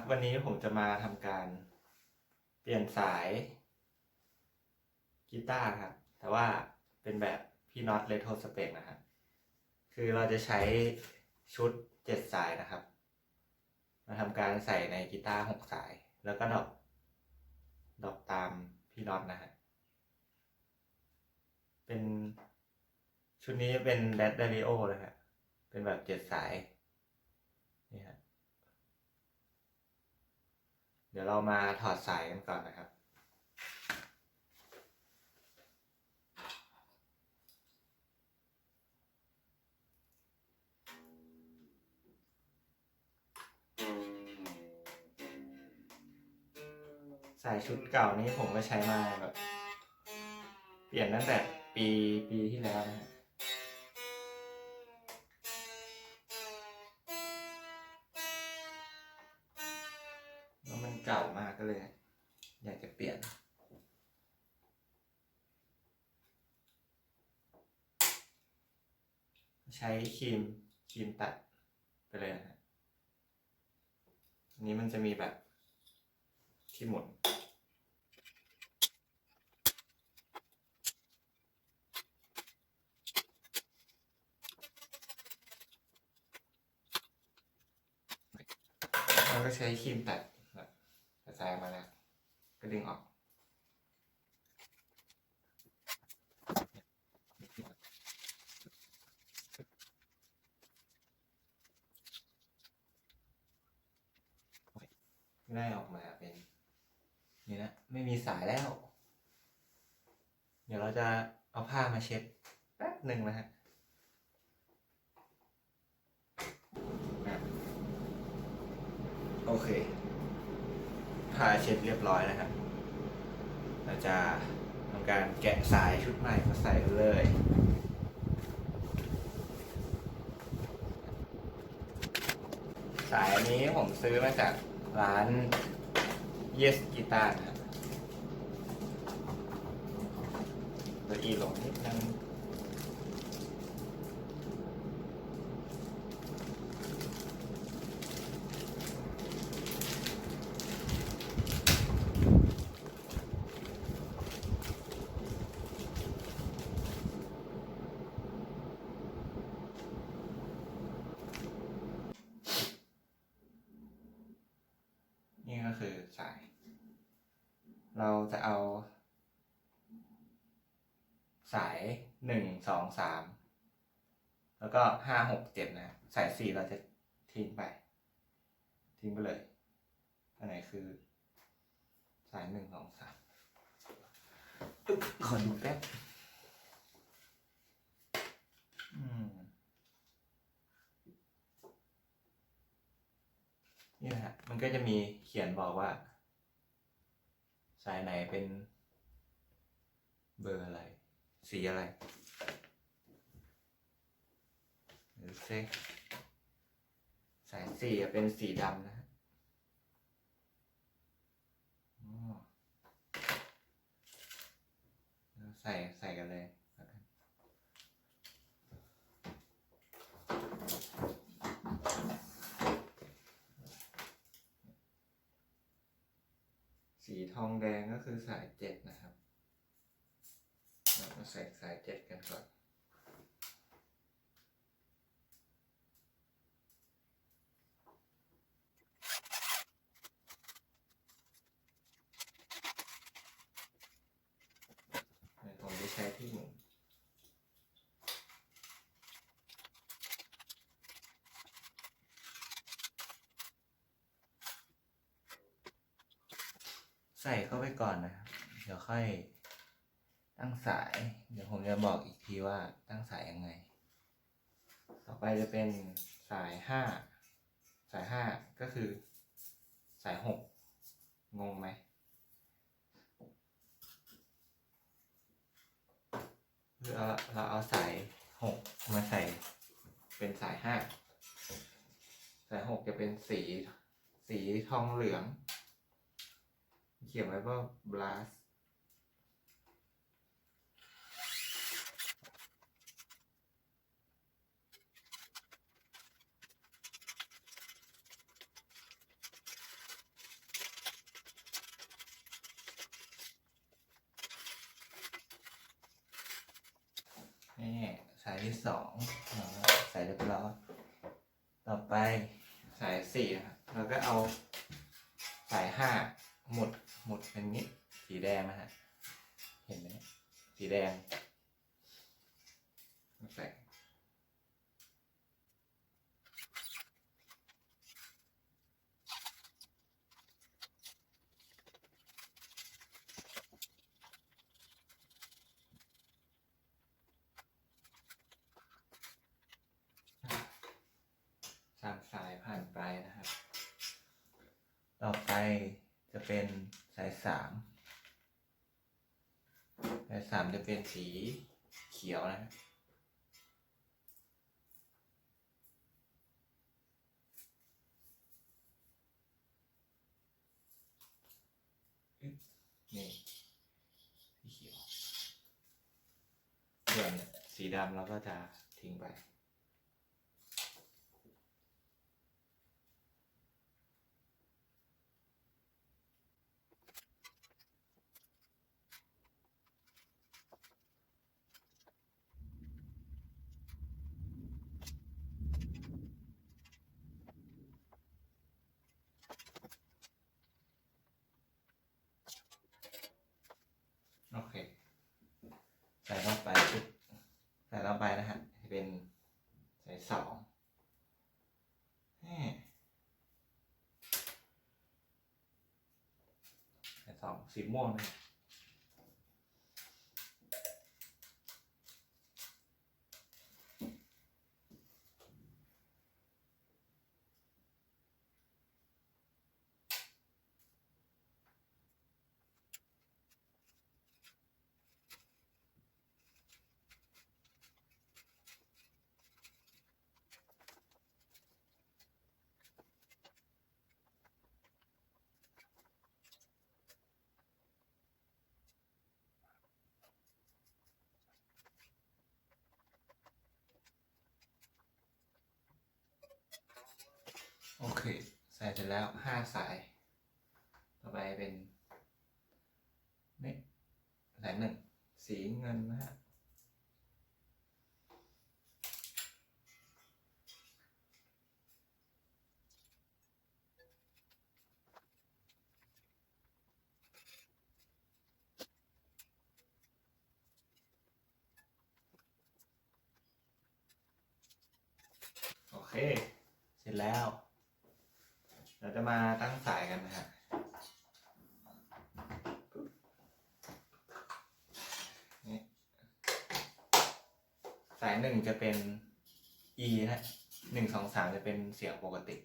วับวันนี้ผมจะมาทำการเปลี่ยนสายกีตาร์ครับ แต่ว่าเป็นแบบพี่น็อตเลโทสเปกนะครับ คือเราจะใช้ชุดเจ็ดสายนะครับ มาทำการใส่ในกีตาร์หกสาย แล้วก็ดอก ดอกตามพี่น็อตนะฮะ เป็นชุดนี้เป็นแรดเดลิโอเลยฮะ เป็นแบบเจ็ดสายนี่ฮะ เดี๋ยวเรามาถอดสายกันก่อนนะครับ สายชุดเก่านี้ผมก็ใช้มาแบบ เปลี่ยนตั้งแต่ปีปีที่แล้วนะฮะแใช้ครีมครีมตัดไปเลยนะฮะอันนี้มันจะมีแบบที่หมุนเราก็ใช้ครีมตัดแบบกระจายมาแล้ว ก็ดึงออก ได้ออกมาเป็น นี่นะ ไม่มีสายแล้ว เดี๋ยวเราจะเอาผ้ามาเช็ดแป๊บหนึ่งนะฮะโอเค ผ้าเช็ดเรียบร้อยแล้วครับ เราจะทำการแกะสายชุดใหม่มาใส่เลยสายนี้ผมซื้อมาจากร้าน Yes Guitar ครับ ตัวอีลงนิดนึงนี่ก็คือสาย เราจะเอา สาย หนึ่งสองสามแล้วก็ห้าหกเจ็ดนะ สายสี่เราจะทิ้งไป ทิ้งไปเลย อันไหนคือ สายหนึ่งสองสามขอดูแป๊บนี่นะฮะ มันก็จะมีเขียนบอกว่า สายไหนเป็นเบอร์อะไร สีอะไรหรือเซสายสี่เป็นสีดำนะฮะใส่ใส่กันเลยสีทองแดงก็คือสายเจ็ดนะครับ มาใส่สายเจ็ดกันก่อนผมจะใช้ที่หมุนใส่เข้าไปก่อนนะครับ เดี๋ยวค่อย ตั้งสาย เดี๋ยวผมจะบอกอีกทีว่าตั้งสายยังไง ต่อไปจะเป็นสายห้าสายห้าก็คือ สายหกงงไหมเราเราเอาสายหกมาใส่เป็นสายห้าสายหกจะเป็นสีสีทองเหลือง เขียนไว้ว่า blast เที่สองใส่เรียบร้อยต่อไปสายสี่นะครับเราก็เอาสายห้าหมุดหมุดเป็นนี้สีแดงนะฮะเห็นไหมสีแดงใส่ามสายผ่านไปนะครับ ต่อไปจะเป็นสายสามสายสามจะเป็นสีเขียวนะนี่สีเขียวส่วนสีดำเราก็จะทิ้งไป โอเค ใส่เข้าไปปุ๊บใส่เข้าไปนะฮะเป็นสายสองแหม่ สายสองสีม่วงนะ เค ใส่เสร็จแล้วห้าสาย ต่อไปเป็นนี่สายหนึ่งสีเงินนะฮะโอเค เสร็จแล้ว เราจะมาตั้งสายกันนะฮะสายหนึ่งจะเป็น E นะฮะหนึ่งสองสามจะเป็นเสียงปกติ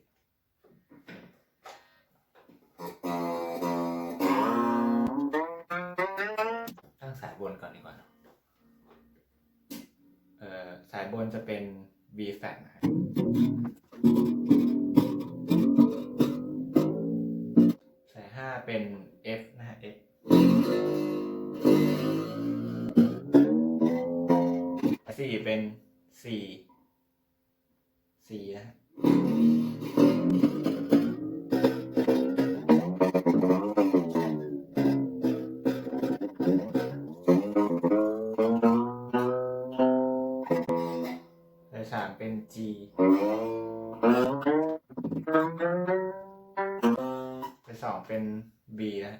เป็น G เป็นสองเป็น B นะ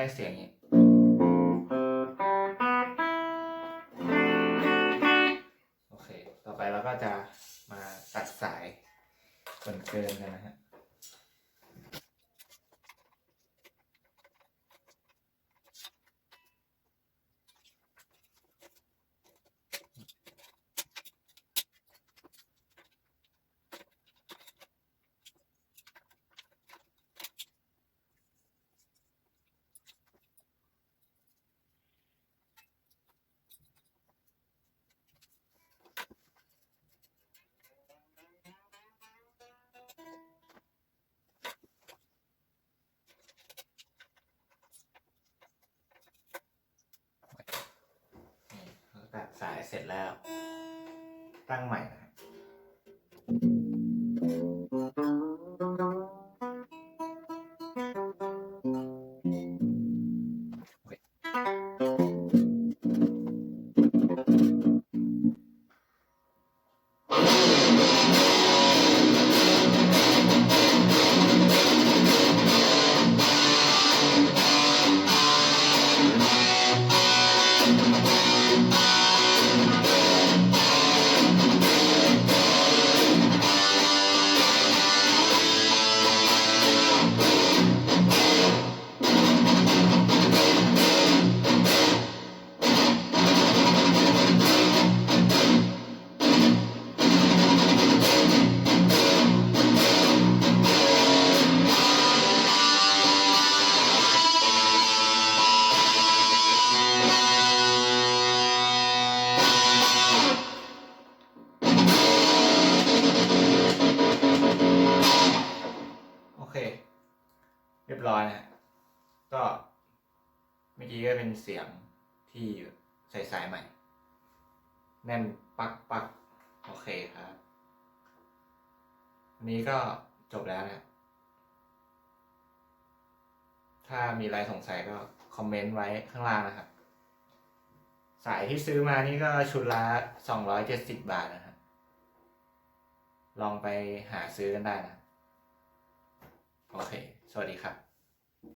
ได้เสียงนี้ โอเค ต่อไปเราก็จะมาตัดสายส่วนเกินกันนะฮะ เสร็จแล้ว ตั้งใหม่นะ สียงที่ใส่สายใหม่ แน่นปักปักโอเคครับวันนี้ก็จบแล้วนะถ้ามีอะไรสงสัยก็คอมเมนต์ไว้ข้างล่างนะครับ สายที่ซื้อมานี่ก็ชุดละสองร้อยเจ็ดสิบบาทนะครับลองไปหาซื้อกันได้นะ โอเค สวัสดีครับ